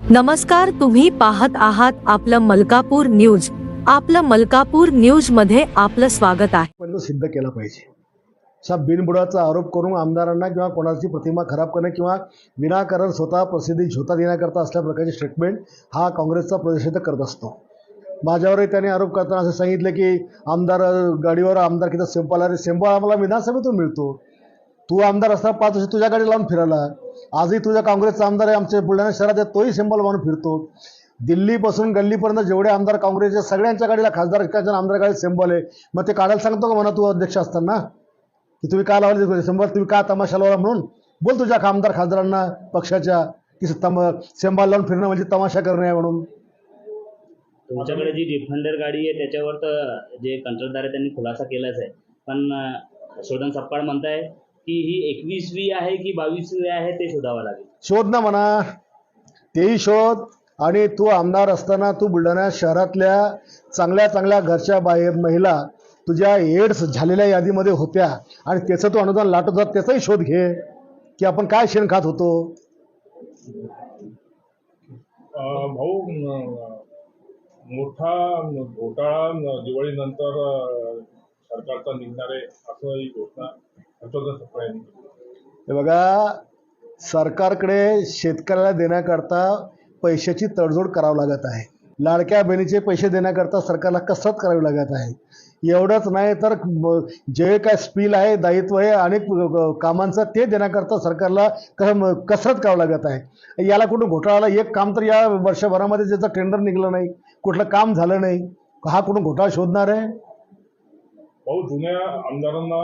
नमस्कार तुम्ही पाहत आहात आपलं मलकापूर न्यूज. आपलं मलकापूर न्यूजमध्ये आपलं स्वागत आहे. सिद्ध केला पाहिजे. असा बिनबुडाचा आरोप करून आमदारांना किंवा कोणाची प्रतिमा खराब करणे किंवा विनाकारण स्वतः प्रसिद्धी झोता देण्याकरता असल्या प्रकारचे स्टेटमेंट हा काँग्रेसचा प्रदेशात करत असतो. माझ्यावरही त्याने आरोप करताना असं सांगितलं की आमदार गाडीवर आमदार किती सेंपाला रे सिंपल आम्हाला विधानसभेतून मिळतो. तू आमदार असताना पाच वर्ष तुझ्या गाडी लावून फिरायला. आजही तुझ्या काँग्रेसचा आमदार आहे आमच्या बुलढाणा शहरात आहे तोही सिंबल म्हणून फिरतो. दिल्लीपासून गल्लीपर्यंत जेवढे आमदार काँग्रेसचे सगळ्यांच्या गाडीला खासदार एकाच्या आमदार गाडी सिंबल आहे. मग ते काढायला सांगतो का म्हणा तू अध्यक्ष असताना? की तुम्ही का लावले सिंबल तुम्ही का तमाशा लावला म्हणून? बोल तुझ्या आमदार खासदारांना पक्षाच्या की तम सिंबल लावून फिरणं म्हणजे तमाशा करणे आहे म्हणून. तुमच्याकडे जी डिफेंडर गाडी आहे त्याच्यावर तर जे कंत्राटदार आहे त्यांनी खुलासा केलाच आहे. पण अं, शोधन म्हणताय की ही एकवीसवी आहे की बावीसवी आहे ते शोधावं लागेल. शोध ना म्हणा. तेही शोध. आणि तू आमदार असताना तू बुलढाणा शहरातल्या चांगल्या चांगल्या घरच्या बाहेर महिला तुझ्या एड्स झालेल्या यादीमध्ये होत्या आणि त्याचं तू अनुदान लाटत होता त्याचाही शोध घे. की आपण काय शेण खात होतो? अं, भाऊ मोठा घोटाळा दिवाळीनंतर सरकारचा निघणार आहे असं ही घोषणा. हे बघा सरकारकडे शेतकऱ्याला देण्याकरता पैशाची तडजोड करावं लागत आहे. लाडक्या बहिणीचे पैसे देण्याकरता सरकारला कसरत करावी लागत आहे. एवढंच नाही तर जे काय स्पील आहे दायित्व आहे अनेक कामांचं ते देण्याकरता सरकारला कसरत करावं लागत आहे. याला कुठं घोटाळाला एक काम तर या वर्षभरामध्ये ज्याचं टेंडर निघलं नाही कुठलं काम झालं नाही हा कुठून घोटाळा शोधणार आहे? भाऊ जुन्या आमदारांना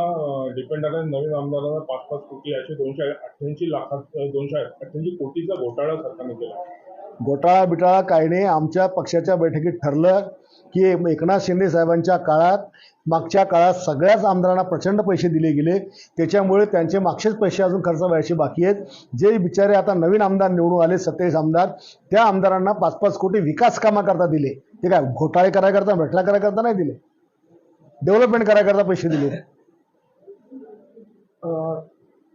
डिपेंडर नवीन आमदारांना पाच पाच कोटी असे दोनशे अठ्ठ्याऐंशी लाखात दोनशे अठ्ठ्याऐंशी कोटीचा घोटाळा सरकारने केला. घोटाळा बिटाळा काही नाही. आमच्या पक्षाच्या बैठकीत ठरलं की एकनाथ शिंदे साहेबांच्या काळात मागच्या काळात सगळ्याच आमदारांना प्रचंड पैसे दिले गेले. त्याच्यामुळे त्यांचे मागचेच पैसे अजून खर्च व्हायचे बाकी आहेत. जे बिचारे आता नवीन आमदार निवडून आले सत्तावीस आमदार त्या आमदारांना पाच पाच कोटी विकास कामाकरता दिले. ते काय घोटाळे करायकरता भेटला करायकरता नाही दिले? डेव्हलपमेंट करायकरता पैसे दिले.